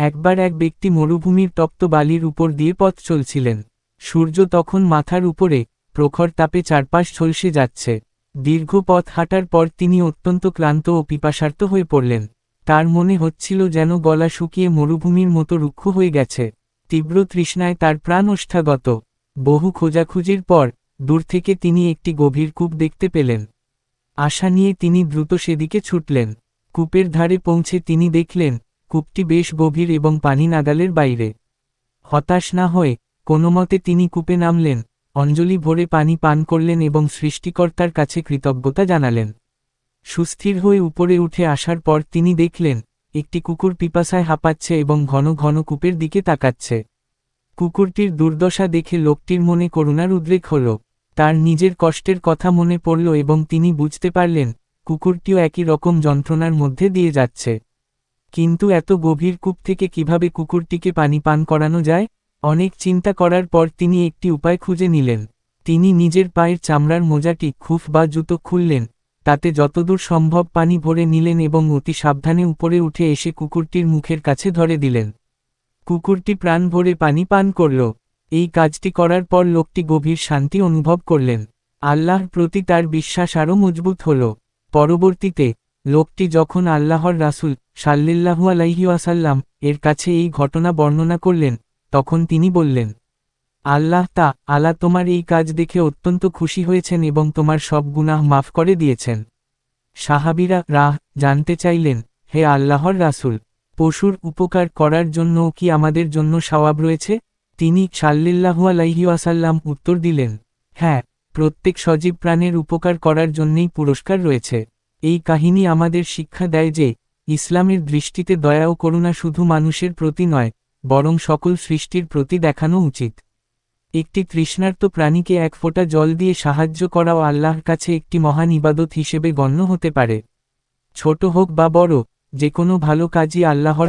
একবার এক ব্যক্তি মরুভূমির তপ্ত বালির উপর দিয়ে পথ চলছিলেন। সূর্য তখন মাথার উপরে, প্রখর তাপে চারপাশ ঝলসে যাচ্ছে। দীর্ঘ পথ হাঁটার পর তিনি অত্যন্ত ক্লান্ত ও পিপাসার্ত হয়ে পড়লেন। তার মনে হচ্ছিল যেন গলা শুকিয়ে মরুভূমির মতো রুক্ষ হয়ে গেছে। তীব্র তৃষ্ণায় তার প্রাণ ওষ্ঠাগত বহু খোঁজাখুঁজির পর, দূর থেকে তিনি একটি গভীর কূপ দেখতে পেলেন। আশা নিয়ে তিনি দ্রুত সেদিকে ছুটলেন। কূপের ধারে পৌঁছে তিনি দেখলেন কূপটি বেশ গভীর এবং পানি নাগালের বাইরে। হতাশ না হয়ে কোনোমতে তিনি কূপে নামলেন, অঞ্জলি ভরে পানি পান করলেন এবং সৃষ্টিকর্তার কাছে কৃতজ্ঞতা জানালেন। সুস্থির হয়ে উপরে উঠে আসার পর তিনি দেখলেন, একটি কুকুর পিপাসায় হাঁপাচ্ছে এবং ঘন ঘন কূপের দিকে তাকাচ্ছে। কুকুরটির দুর্দশা দেখে লোকটির মনে করুণার উদ্রেক হল। তার নিজের কষ্টের কথা মনে পড়ল এবং তিনি বুঝতে পারলেন, কুকুরটিও একই রকম যন্ত্রণার মধ্যে দিয়ে যাচ্ছে। কিন্তু এত গভীর কূপ থেকে কীভাবে কুকুরটিকে পানি পান করানো যায়? অনেক চিন্তা করার পর তিনি একটি উপায় খুঁজে নিলেন। তিনি নিজের পায়ের চামড়ার মোজাটি, খুফ বা জুতো খুললেন। তাতে যতদূর সম্ভব পানি ভরে নিলেন এবং অতি সাবধানে উপরে উঠে এসে কুকুরটির মুখের কাছে ধরে দিলেন। কুকুরটি প্রাণ ভরে পানি পান করল। এই কাজটি করার পর লোকটি গভীর শান্তি অনুভব করলেন। আল্লাহর প্রতি তার বিশ্বাস আরও মজবুত হল। পরবর্তীতে লোকটি যখন আল্লাহর রাসুল সাল্লিল্লাহু আলাইহিওয়াসাল্লাম এর কাছে এই ঘটনা বর্ণনা করলেন, তখন তিনি বললেন, আল্লাহ তা আলা তোমার এই কাজ দেখে অত্যন্ত খুশি হয়েছেন এবং তোমার সব গুনাহ মাফ করে দিয়েছেন। সাহাবিরা রাহ জানতে চাইলেন, হে আল্লাহর রাসুল, পশুর উপকার করার জন্য কি আমাদের জন্য সওয়াব রয়েছে? তিনি সাল্লিল্লাহু আলাইহিওয়াসাল্লাম উত্তর দিলেন হ্যাঁ প্রত্যেক সজীব প্রাণের উপকার করার জন্যেই পুরস্কার রয়েছে। এই কাহিনী আমাদের শিক্ষা দেয় যে, ইসলামের দৃষ্টিতে দয়া ও করুণা শুধু মানুষের প্রতি নয়, বরং সকল সৃষ্টির প্রতি দেখানো উচিত। একটি তৃষ্ণার্ত প্রাণীকে এক ফোঁটা জল দিয়ে সাহায্য করাও আল্লাহর কাছে একটি মহান ইবাদত হিসেবে গণ্য হতে পারে। ছোট হোক বা বড়, যে কোনো ভালো কাজই আল্লাহর